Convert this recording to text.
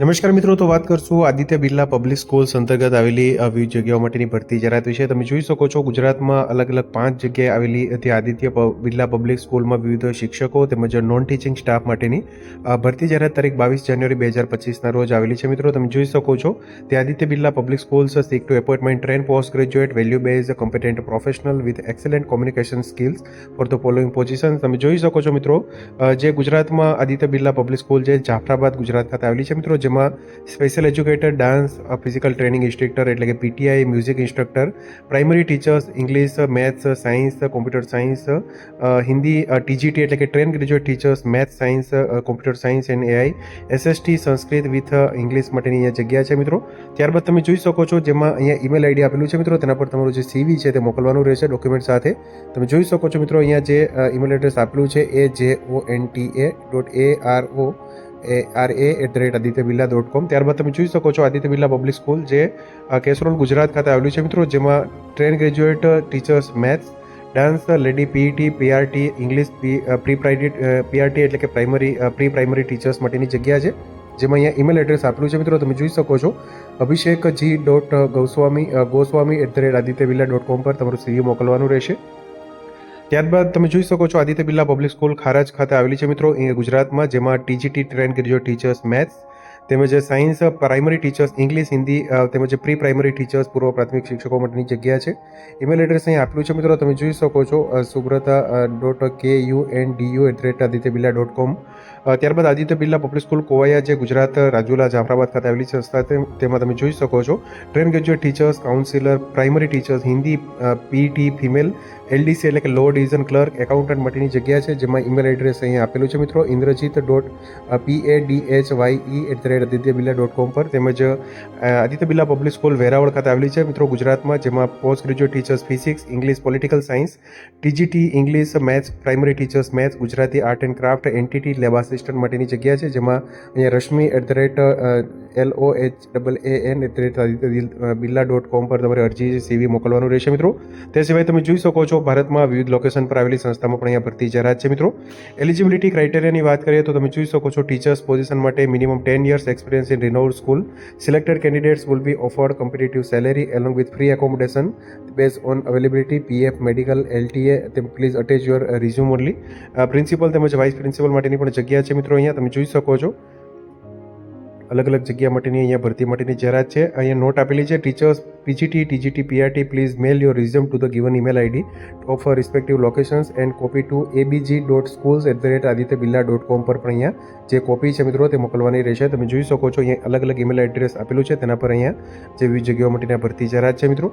નમસ્કાર મિત્રો, તો વાત કરશું આદિત્ય બિરલા પબ્લિક સ્કૂલ્સ અંતર્ગત આવેલી વિવિધ જગ્યાઓ માટેની ભરતી જાહેરાત વિશે. તમે જોઈ શકો છો ગુજરાતમાં અલગ અલગ પાંચ જગ્યાએ આવેલી ત્યાં આદિત્ય બિરલા પબ્લિક સ્કૂલમાં વિવિધ શિક્ષકો તેમજ નોન ટીચિંગ સ્ટાફ માટેની ભરતી જાહેરાત તારીખ બાવીસ જાન્યુઆરી બે હજાર પચીસના રોજ આવેલી છે મિત્રો. તમે જોઈ શકો છો તે Aditya Birla public schools seek to appointment train post graduate value base competent professional with excellent communication skills for the following position તમે જોઈ શકો છો મિત્રો જે ગુજરાતમાં આદિત્ય બિરલા પબ્લિક સ્કૂલ જે જાફરાબાદ ગુજરાત ખાતે આવેલી છે મિત્રો. જેમાં special educator dance physical training instructor એટલે કે PTI music instructor primary teachers English maths science computer science Hindi TGT એટલે કે train graduate teachers maths science computer science and AI SST Sanskrit with English માટેની અહીંયા જગ્યા છે મિત્રો. ત્યારબાદ તમે જોઈ શકો છો જેમાં અહીંયા ઈમેલ આઈડી આપેલું છે મિત્રો. તેના પર તમારું જે સીવી છે તે મોકલવાનું રહેશે ડોક્યુમેન્ટ સાથે. તમે જોઈ શકો છો મિત્રો અહીંયા જે ઈમેલ એડ્રેસ આપેલું છે A J O N T A dot A R O A R A at the rate Aditya Birla dot com ત્યારબાદ તમે જોઈ શકો છો આદિત્ય બિરલા પબ્લિક સ્કૂલ જે કેસરોલ ગુજરાત ખાતે આવેલું છે મિત્રો, જેમાં train graduate teachers maths dance lady PET PRT English pre PRT એટલે કે પ્રાઇમરી પ્રી પ્રાઇમરી ટીચર્સ માટેની જગ્યા છે, જેમાં અહીંયા ઈમેલ એડ્રેસ આપેલું છે મિત્રો. તમે જોઈ શકો છો Abhishek G dot Goswami Goswami at the rate Aditya Birla dot com પર તમારું સીવી મોકલવાનું રહેશે. ત્યારબાદ તમે જોઈ શકો છો આદિત્ય બિરલા પબ્લિક સ્કૂલ ખારાજ ખાતે આવેલી છે મિત્રો એ ગુજરાતમાં, જેમાં TGT train graduate teachers maths તેમજ science primary teachers English, Hindi તેમજ પ્રી પ્રાઇમરી ટીચર્સ પૂર્વ પ્રાથમિક શિક્ષકો માટેની જગ્યા છે. ઈમેલ એડ્રેસ અહીં આપેલું છે મિત્રો. તમે જોઈ શકો છો Subrata dot K U N D U at rate Aditya Birla dot com ત્યારબાદ આદિત્ય બિરલા પબ્લિક સ્કૂલ કોવાયા, જે ગુજરાત રાજુલા, જાફરાબાદ ખાતે આવેલી સંસ્થા. તેમાં, તમે જોઈ શકો છો train graduate teachers counsellor primary teachers Hindi PT female LDC એટલે કે લો ડિવિઝન ક્લર્ક એકાઉન્ટન્ટ માટેની જગ્યા છે, જેમાં ઈમેલ એડ્રેસ અહીં આપેલું છે મિત્રો. Indrajit dot P A D H Y E at the rate Aditya Birla dot com પર તેમજ આદિત્ય બિરલા પબ્લિક સ્કૂલ વેરાવળ ખાતે આવેલી છે. મિત્રો, ગુજરાતમાં જેમાં post graduate teachers physics English political science TGT English maths primary teachers maths Gujarati art and craft NTT lab assistant માટેની જગ્યા છે. જેમાં અહીંયા Rashmi at the rate L O H double A N at the rate Birla dot com પર તમારે અરજી સીવી મોકલવાનું રહેશે મિત્રો. તે સિવાય તમે જોઈ શકો છો ભારતમાં વિવિધ લોકેશન પર આવેલી સંસ્થામાં પણ અહીંયા ભરતી જાહેરાત છે મિત્રો. એલિજિબિલિટી ક્રાઇટેરિયાની વાત કરીએ તો તમે જોઈ શકો છો ટીચર્સ પોઝિશન માટે minimum ten years experience in renowned school selected candidates will be offered competitive salary along with free accommodation base on availability PF medical LTA તેમ please attach your resume only principal તેમજ vice principal માટેની પણ જગ્યા છે મિત્રો અહીંયા. તમે જોઈ શકો છો. અલગ અલગ જગ્યા માટેની, અહીંયા ભરતી માટેની જાહેરાત છે. અહીંયા નોટ આપેલી છે teachers PGT TGT PRT please mail your resume to the given email ID of respective locations and copy to ABG dot schools at the rate Aditya Birla dot com પર પણ અહીંયા જે કોપી છે મિત્રો, તે મોકલવાની રહેશે. તમે જોઈ શકો છો, અહીંયા અલગ અલગ ઈમેલ એડ્રેસ આપેલું છે. તેના પર અહીંયા જે વિવિધ જગ્યાઓ માટેની ભરતી જાહેરાત છે મિત્રો.